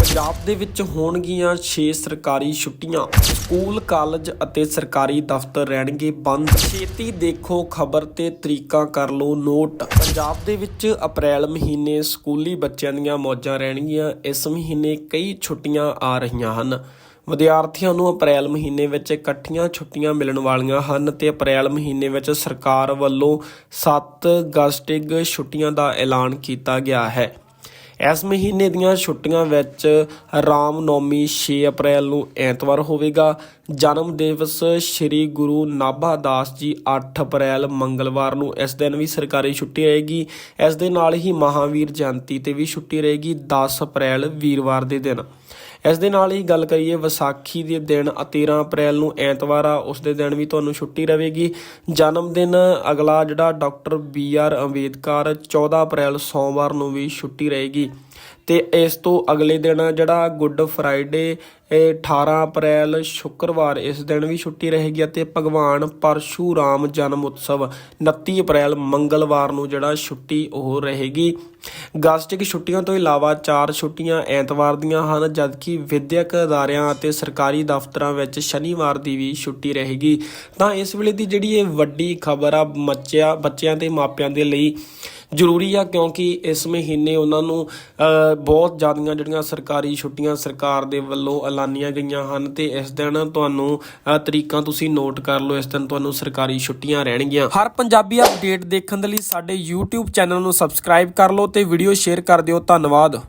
ਪੰਜਾਬ ਦੇ ਵਿੱਚ ਹੋਣਗੀਆਂ 6 ਸਰਕਾਰੀ ਛੁੱਟੀਆਂ। ਸਕੂਲ, ਕਾਲਜ ਅਤੇ ਸਰਕਾਰੀ ਦਫ਼ਤਰ ਰਹਿਣਗੇ ਬੰਦ। ਛੇਤੀ ਦੇਖੋ ਖਬਰ ਤੇ ਤਰੀਕਾ ਕਰ ਲਓ ਨੋਟ। ਪੰਜਾਬ ਦੇ ਵਿੱਚ ਅਪ੍ਰੈਲ ਮਹੀਨੇ ਸਕੂਲੀ ਬੱਚਿਆਂ ਦੀਆਂ ਮੌਜਾਂ ਰਹਿਣਗੀਆਂ। ਇਸ ਮਹੀਨੇ ਕਈ ਛੁੱਟੀਆਂ ਆ ਰਹੀਆਂ ਹਨ। ਵਿਦਿਆਰਥੀਆਂ ਨੂੰ ਅਪ੍ਰੈਲ ਮਹੀਨੇ ਵਿੱਚ ਇਕੱਠੀਆਂ ਛੁੱਟੀਆਂ ਮਿਲਣ ਵਾਲੀਆਂ ਹਨ ਤੇ ਅਪ੍ਰੈਲ ਮਹੀਨੇ ਵਿੱਚ ਸਰਕਾਰ ਵੱਲੋਂ 7 ਅਗਸਟਿਕ ਛੁੱਟੀਆਂ ਦਾ ਐਲਾਨ ਕੀਤਾ ਗਿਆ ਹੈ। ਇਸ ਮਹੀਨੇ ਦੀਆਂ ਛੁੱਟੀਆਂ ਵਿੱਚ ਰਾਮ ਨੌਮੀ 6 ਅਪ੍ਰੈਲ ਨੂੰ ਐਤਵਾਰ ਹੋਵੇਗਾ। ਜਨਮ ਦਿਵਸ ਸ੍ਰੀ ਗੁਰੂ ਨਾਭਾ ਦਾਸ ਜੀ 8 ਅਪ੍ਰੈਲ ਮੰਗਲਵਾਰ ਨੂੰ ਇਸ ਦਿਨ ਵੀ ਸਰਕਾਰੀ ਛੁੱਟੀ ਰਹੇਗੀ। ਇਸ ਦੇ ਨਾਲ ਹੀ ਮਹਾਵੀਰ ਜਯੰਤੀ ਤੇ ਵੀ ਛੁੱਟੀ ਰਹੇਗੀ 10 ਅਪ੍ਰੈਲ ਵੀਰਵਾਰ ਦੇ ਦਿਨ। ਇਸ ਦੇ ਨਾਲ ਹੀ ਗੱਲ ਕਰੀਏ ਵਿਸਾਖੀ ਦੇ ਦਿਨ 13 ਅਪ੍ਰੈਲ ਨੂੰ ਐਤਵਾਰ ਆ, ਉਸ ਦੇ ਦਿਨ ਵੀ ਤੁਹਾਨੂੰ ਛੁੱਟੀ ਰਹੇਗੀ। ਜਨਮ ਦਿਨ ਅਗਲਾ ਜਿਹੜਾ doctor B R Ambedkar 14 April ਸੋਮਵਾਰ ਨੂੰ ਵੀ ਛੁੱਟੀ ਰਹੇਗੀ। ਤੇ ਇਸ ਤੋਂ ਅਗਲੇ ਦਿਨ ਜਿਹੜਾ ਗੁੱਡ ਫਰਾਈਡੇ, ਇਹ 18 ਅਪ੍ਰੈਲ ਸ਼ੁੱਕਰਵਾਰ ਇਸ ਦਿਨ ਵੀ ਛੁੱਟੀ ਰਹੇਗੀ ਅਤੇ ਭਗਵਾਨ ਪਰਸ਼ੂਰਾਮ ਜਨਮ ਉਤਸਵ 29 ਅਪ੍ਰੈਲ ਮੰਗਲਵਾਰ ਨੂੰ ਜਿਹੜਾ ਛੁੱਟੀ ਉਹ ਰਹੇਗੀ। ਅਗਸਟਿਕ ਛੁੱਟੀਆਂ ਤੋਂ ਇਲਾਵਾ ਚਾਰ ਛੁੱਟੀਆਂ ਐਤਵਾਰ ਦੀਆਂ ਹਨ, ਜਦਕਿ ਵਿਦਿਅਕ ਅਦਾਰਿਆਂ ਅਤੇ ਸਰਕਾਰੀ ਦਫ਼ਤਰਾਂ ਵਿੱਚ ਸ਼ਨੀਵਾਰ ਦੀ ਵੀ ਛੁੱਟੀ ਰਹੇਗੀ। ਤਾਂ ਇਸ ਵੇਲੇ ਦੀ ਜਿਹੜੀ ਇਹ ਵੱਡੀ ਖਬਰ ਆ, ਬੱਚਿਆਂ ਬੱਚਿਆਂ ਤੇ ਮਾਪਿਆਂ ਦੇ ਲਈ ਜ਼ਰੂਰੀ ਆ ਕਿਉਂਕਿ ਇਸ ਮਹੀਨੇ ਉਹਨਾਂ ਨੂੰ ਬਹੁਤ ਜ਼ਿਆਦੀਆਂ ਜਿਹੜੀਆਂ ਸਰਕਾਰੀ ਛੁੱਟੀਆਂ ਸਰਕਾਰ ਦੇ ਵੱਲੋਂ ਐਲਾਨੀਆਂ ਗਈਆਂ ਹਨ ਤੇ ਇਸ ਦਿਨ ਤੁਹਾਨੂੰ ਤਰੀਕਾਂ ਤੁਸੀਂ ਨੋਟ ਕਰ ਲਓ, ਇਸ ਦਿਨ ਤੁਹਾਨੂੰ ਸਰਕਾਰੀ ਛੁੱਟੀਆਂ ਰਹਿਣਗੀਆਂ। ਹਰ ਪੰਜਾਬੀ ਅਪਡੇਟ ਦੇਖਣ ਦੇ ਲਈ ਸਾਡੇ YouTube ਚੈਨਲ ਨੂੰ ਸਬਸਕ੍ਰਾਈਬ ਕਰ ਲਓ ਤੇ ਵੀਡੀਓ ਸ਼ੇਅਰ ਕਰ ਦਿਓ। ਧੰਨਵਾਦ।